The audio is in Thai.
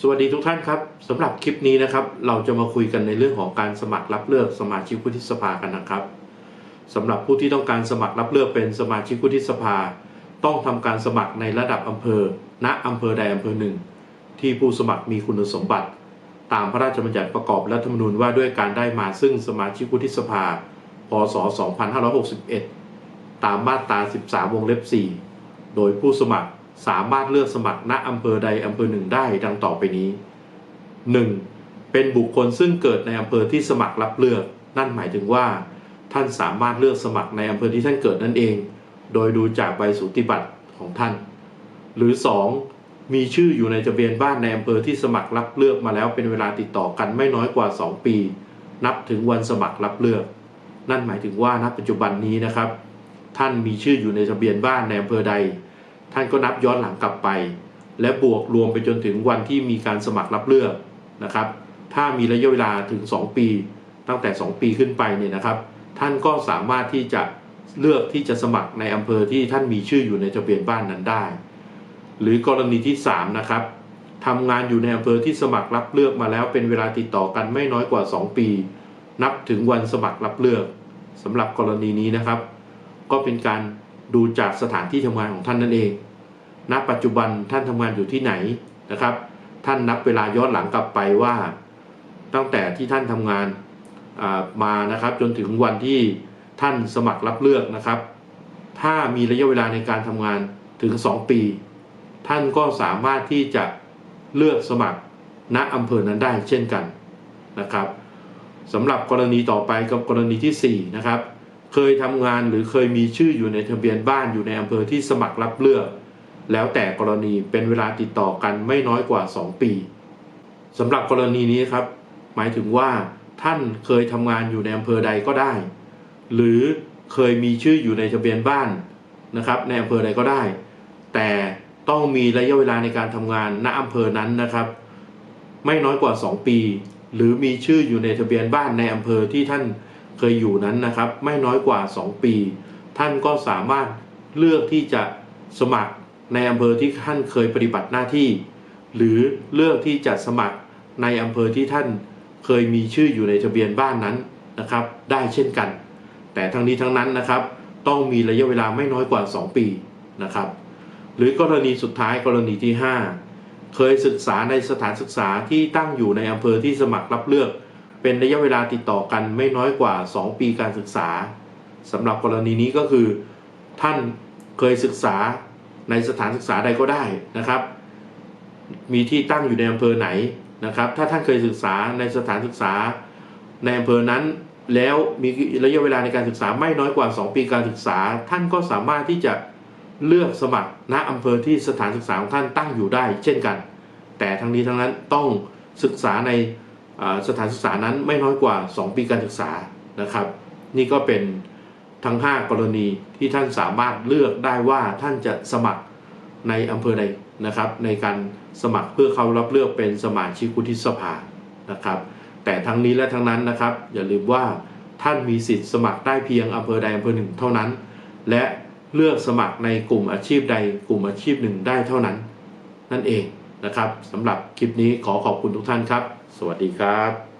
สวัสดีทุกท่านครับสำหรับคลิปนี้นะครับ เราจะมาคุยกันในเรื่องของการสมัครรับเลือกสมาชิกวุฒิสภากันนะครับสำหรับผู้ที่ต้องการสมัครรับเลือกเป็นสมาชิกวุฒิสภา ต้องทำการสมัครในระดับอำเภอ ณอำเภอใดอำเภอหนึ่ง ที่ผู้สมัครมีคุณสมบัติ ตามพระราชบัญญัติประกอบรัฐธรรมนูญว่าด้วยการได้มาซึ่งสมาชิกวุฒิสภา พศ 2561 ตามมาตรา 13 วงเล็บ 4 โดยผู้สมัคร สามารถเลือกสมัครณอำเภอใดอำเภอหนึ่งได้ดังต่อไปนี้ 1. เป็นบุคคลซึ่งเกิดในอำเภอที่สมัครรับเลือก นั่นหมายถึงว่า ท่านสามารถเลือกสมัครในอำเภอที่ท่านเกิดนั่นเอง โดยดูจากใบสุติบัตรของท่าน หรือ 2. มีชื่ออยู่ในทะเบียนบ้านในอำเภอที่สมัครรับเลือกมาแล้วเป็นเวลาติดต่อกันไม่น้อยกว่า 2 ปี นับถึงวันสมัครรับเลือก นั่นหมายถึงว่าณปัจจุบันนี้นะครับ ท่านมีชื่ออยู่ในทะเบียนบ้านในอำเภอใด ท่านก็นับย้อนหลังกลับไป และบวกรวมไปจนถึงวันที่มีการสมัครรับเลือกนะครับ ถ้ามีระยะเวลาถึง 2 ปี ตั้งแต่ 2 ปีขึ้นไปเนี่ยนะครับ ท่านก็สามารถที่จะเลือกที่จะสมัครในอำเภอที่ท่านมีชื่ออยู่ในทะเบียนบ้านนั้นได้ หรือกรณีที่ 3 นะครับทำงานอยู่ในอำเภอที่สมัครรับเลือกมาแล้วเป็นเวลาติดต่อกันไม่น้อยกว่า 2 ปี นับถึงวันสมัครรับเลือกสำหรับกรณีนี้นะครับ ก็เป็นการ ดูจากสถานที่ทำงานของท่านนั่นเอง ณ ปัจจุบันท่านทำงานอยู่ที่ไหนนะครับ ท่านนับเวลาย้อนหลังกลับไปว่า ตั้งแต่ที่ท่านทำงานอ่ามานะครับ จนถึงวันที่ท่านสมัครรับเลือกนะครับ ถ้ามีระยะเวลาในการทำงานถึง 2 ปี ท่านก็สามารถที่จะเลือกสมัครณอำเภอนั้นได้เช่นกันนะครับสำหรับกรณีต่อไปกับกรณีที่ 4 นะครับ เคยทำงานหรือเคยมีชื่ออยู่ในทะเบียนบ้านอยู่ในอำเภอที่สมัครรับเลือก แล้วแต่กรณีเป็นเวลาติดต่อกันไม่น้อยกว่า 2 ปีสำหรับกรณีนี้ครับ หมายถึงว่าท่านเคยทำงานอยู่ในอำเภอใดก็ได้ หรือเคยมีชื่ออยู่ในทะเบียนบ้านนะครับ ในอำเภอใดก็ได้ แต่ต้องมีระยะเวลาในการทำงานณอำเภอนั้นนะครับ ไม่น้อยกว่า 2 ปี หรือมีชื่ออยู่ในทะเบียนบ้านในอำเภอที่ท่าน เคยอยู่นั้นนะครับ ไม่น้อยกว่า 2 ปี ท่านก็สามารถเลือกที่จะสมัครในอำเภอที่ท่านเคยปฏิบัติหน้าที่ หรือเลือกที่จะสมัครในอำเภอที่ท่านเคยมีชื่ออยู่ในทะเบียนบ้านนั้นนะครับ ได้เช่นกัน แต่ทั้งนี้ทั้งนั้นนะครับ ต้องมีระยะเวลาไม่น้อยกว่า 2 ปีนะครับ หรือกรณีสุดท้ายกรณีที่ 5 เคยศึกษาในสถานศึกษาที่ตั้งอยู่ในอำเภอที่สมัครรับเลือก เป็นระยะเวลาติดต่อกันไม่น้อยกว่า 2 ปีการศึกษาสำหรับกรณีนี้ก็คือ ท่านเคยศึกษาในสถานศึกษาใดก็ได้นะครับ มีที่ตั้งอยู่ในอำเภอไหนนะครับ ถ้าท่านเคยศึกษาในสถานศึกษาในอำเภอนั้น แล้วมีระยะเวลาในการศึกษาไม่น้อยกว่า 2 ปีการศึกษา ท่านก็สามารถที่จะเลือกสมัครณอำเภอที่สถานศึกษาของท่านตั้งอยู่ได้ เช่นกัน แต่ทั้งนี้ทั้งนั้นต้องศึกษาใน สถานศึกษานั้นไม่น้อยกว่า 2 ปีการศึกษานะครับ นี่ก็เป็นทั้ง 5 กรณีที่ท่านสามารถเลือกได้ว่าท่านจะสมัครในอำเภอใดนะครับ ในการสมัครเพื่อเข้ารับเลือกเป็นสมาชิกวุฒิสภานะครับ แต่ทั้งนี้และทั้งนั้นนะครับ อย่าลืมว่าท่านมีสิทธิ์สมัครได้เพียงอำเภอใดอำเภอหนึ่งเท่านั้น และเลือกสมัครในกลุ่มอาชีพใดกลุ่มอาชีพหนึ่งได้เท่านั้น นั่นเอง นะครับสำหรับคลิปนี้ขอขอบคุณทุกท่านครับ สวัสดีครับ